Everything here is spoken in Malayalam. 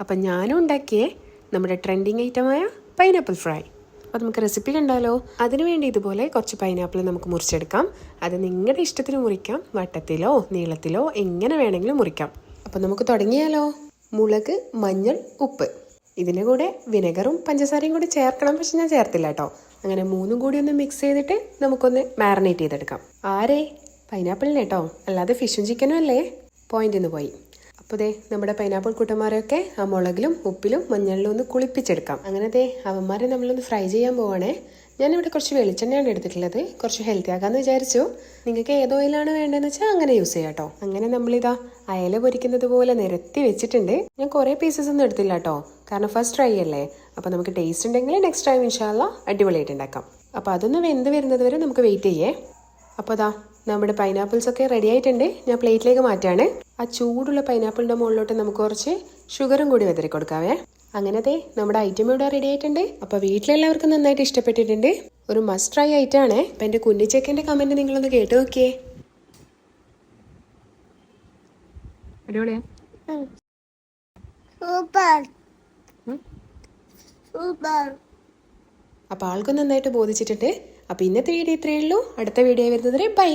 അപ്പം ഞാനും ഉണ്ടാക്കിയേ നമ്മുടെ ട്രെൻഡിങ് ഐറ്റമായ പൈനാപ്പിൾ ഫ്രൈ അപ്പോൾ നമുക്ക് റെസിപ്പി കണ്ടാലോ? അതിനു വേണ്ടി ഇതുപോലെ കുറച്ച് പൈനാപ്പിൾ നമുക്ക് മുറിച്ചെടുക്കാം. അത് നിങ്ങളുടെ ഇഷ്ടത്തിന് മുറിക്കാം. വട്ടത്തിലോ നീളത്തിലോ എങ്ങനെ വേണമെങ്കിലും മുറിക്കാം. അപ്പോൾ നമുക്ക് തുടങ്ങിയാലോ? മുളക് മഞ്ഞൾ ഉപ്പ്. ഇതിന്റെ കൂടെ വിനെഗറും പഞ്ചസാരയും കൂടി ചേർക്കണം. പക്ഷെ ഞാൻ ചേർത്തില്ല കേട്ടോ അങ്ങനെ മൂന്നും കൂടി ഒന്ന് മിക്സ് ചെയ്തിട്ട് നമുക്കൊന്ന് മാറിനേറ്റ് ചെയ്തെടുക്കാം. ആരേ? പൈനാപ്പിളിനെ കേട്ടോ അല്ലാതെ ഫിഷും ചിക്കനും അല്ലേ? പോയിന്റിന്ന് പോയി. അപ്പോൾ ദേ നമ്മുടെ പൈനാപ്പിൾ കൂട്ടന്മാരെയൊക്കെ ആ മുളകിലും ഉപ്പിലും മഞ്ഞളിലും ഒന്ന് കുളിപ്പിച്ചെടുക്കാം. അങ്ങനെ ദേ അവന്മാരെ നമ്മളൊന്ന് ഫ്രൈ ചെയ്യാൻ പോവാണേ. ഞാനിവിടെ കുറച്ച് വെളിച്ചെണ്ണയാണ് എടുത്തിട്ടുള്ളത്. കുറച്ച് ഹെൽത്തി ആക്കാമെന്ന് വിചാരിച്ചു. നിങ്ങൾക്ക് ഏത് ഓയിലാണ് വേണ്ടതെന്ന് വെച്ചാൽ അങ്ങനെ യൂസ് ചെയ്യാം കേട്ടോ അങ്ങനെ നമ്മളിതാ അയല പൊരിക്കുന്നത് പോലെ നിരത്തി വെച്ചിട്ടുണ്ട്. ഞാൻ കുറേ പീസസ് ഒന്നും എടുത്തില്ല കേട്ടോ കാരണം ഫസ്റ്റ് ട്രൈ അല്ലേ? അപ്പോൾ നമുക്ക് ടേസ്റ്റ് ഉണ്ടെങ്കിൽ നെക്സ്റ്റ് ടൈം ഇൻഷാല്ല അടിപൊളിയായിട്ട് ഉണ്ടാക്കാം. അപ്പോൾ അതൊന്ന് വെന്ത് വരുന്നത് വരെ നമുക്ക് വെയിറ്റ് ചെയ്യേ. അപ്പോൾ അതാ നമ്മുടെ പൈനാപ്പിൾസ് ഒക്കെ റെഡി ആയിട്ടുണ്ട്. ഞാൻ പ്ലേറ്റിലേക്ക് മാറ്റാണ്. ആ ചൂടുള്ള പൈനാപ്പിളിന്റെ മുകളിലോട്ട് നമുക്ക് കുറച്ച് ഷുഗറും കൂടി വിതറി കൊടുക്കാവേ. അങ്ങനത്തെ നമ്മുടെ ഐറ്റം ഇവിടെ റെഡി ആയിട്ടുണ്ട്. അപ്പോൾ വീട്ടിലെല്ലാവർക്കും നന്നായിട്ട് ഇഷ്ടപ്പെട്ടിട്ടുണ്ട്. ഒരു മസ്റ്റ് ട്രൈ ആയിട്ടാണ് ആണ് അപ്പം എന്റെ കുഞ്ഞിച്ചക്കന്റെ കമന്റ് നിങ്ങളൊന്ന് കേട്ട് നോക്കിയേ. അടിപൊളിയാ? സൂപ്പർ. സൂപ്പർ. അപ്പോൾ ആൾക്കും നന്നായിട്ട് ബോധിച്ചിട്ടുണ്ട്. അപ്പോൾ ഇന്നത്തെ വീഡിയോ ഇത്രയേ ഉള്ളൂ. അടുത്ത വീഡിയോ വരുന്നതുവരെ ബൈ.